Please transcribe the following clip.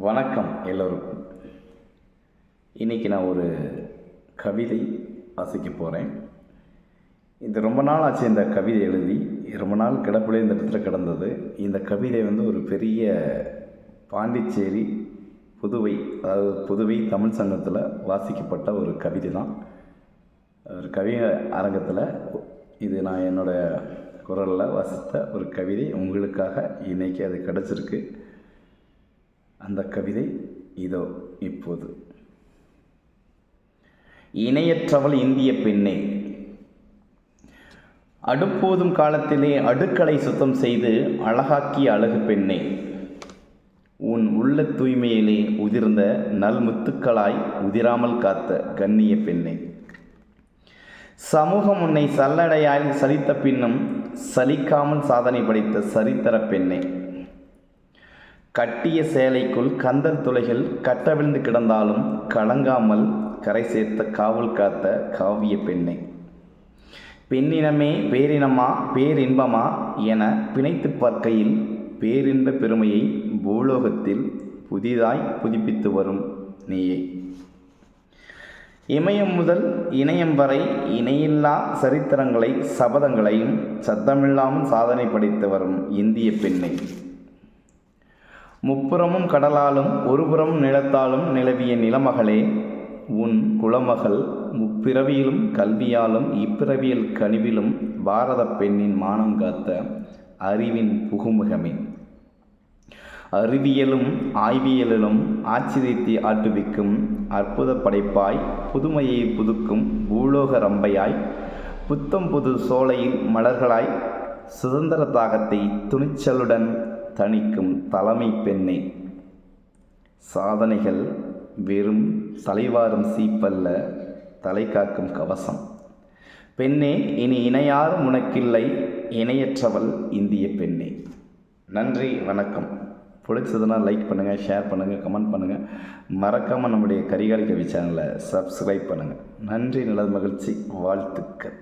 வணக்கம் எல்லோருக்கும். இன்றைக்கி நான் ஒரு கவிதை வாசிக்க போகிறேன் இது ரொம்ப நாள் ஆச்சு இந்த கவிதை எழுதி. ரொம்ப நாள் கிடப்பிலே இந்த இடத்துல கிடந்தது. இந்த கவிதை வந்து ஒரு பெரிய பாண்டிச்சேரி புதுவை அதாவது புதுவை தமிழ் சங்கத்தில் வாசிக்கப்பட்ட ஒரு கவிதை தான் ஒரு கவி அரங்கத்தில் இது நான் என்னோடய குரலில் வாசித்த ஒரு கவிதை. உங்களுக்காக இன்றைக்கி அது கிடச்சிருக்கு. அந்த கவிதை இதோ இப்போது. இணையற்றவள் இந்திய பெண்ணே அடுப்போதும் காலத்திலே அடுக்களை சுத்தம் செய்து அழகாக்கிய அழகு பெண்ணே உன் உள்ள தூய்மையிலே உதிர்ந்த நல்முத்துக்களாய் உதிராமல் காத்த கண்ணிய பெண்ணே. சமூகம் உன்னை சல்லடையால் சலித்த பின்னும் சலிக்காமல் சாதனை படைத்த சரித்திர பெண்ணே. கட்டிய சேலைக்குள் கந்தல் துளைகள் கட்டவிழ்ந்து கிடந்தாலும் கலங்காமல் கரை சேர்த்த காவல் காத்த காவிய பெண்ணை. பெண்ணினமே பேரினமா பேரின்பமா என பிணைத்து பார்க்கையில் பேரின்ப பெருமையை பூலோகத்தில் புதிதாய் புதுப்பித்து வரும் நீயே. இமயம் முதல் இணையம் வரை இணையில்லா சரித்திரங்களை சபதங்களையும் சத்தமில்லாமல் சாதனை படைத்து வரும் இந்திய பெண்ணை. முப்புறமும் கடலாலும் ஒருபுறம் நிலத்தாலும் நிலவிய நிலமகளே உன் குலமகள் முப்பிறவியிலும் கல்வியாலும் இப்பிறவியல் கனிவிலும் பாரத பெண்ணின் மானம் காத்த அறிவின் புகுமுகமே. அறிவியலும் ஆய்வியலிலும் ஆச்சரியத்தை ஆட்டுவிக்கும் அற்புத படைப்பாய் புதுமையை புதுக்கும் பூலோக ரம்பையாய் புத்தம் புது சோலையில் மலர்களாய் சுதந்திர தாகத்தை துணிச்சலுடன் தணிக்கும் தலைமை பெண்ணே. சாதனைகள் வெறும் தலைவாரும் சீப்பல்ல தலை காக்கும் கவசம். பெண்ணே இனி இணையாரும் உனக்கில்லை இணையற்றவள் இந்திய பெண்ணே. நன்றி வணக்கம். பிடிச்சதுன்னா லைக் பண்ணுங்கள் ஷேர் பண்ணுங்கள் கமெண்ட் பண்ணுங்கள் மறக்காமல் நம்முடைய கரிகாலி கவி சேனலை சப்ஸ்கிரைப் பண்ணுங்கள் நன்றி நல்லது மகிழ்ச்சி வாழ்த்துக்கள்.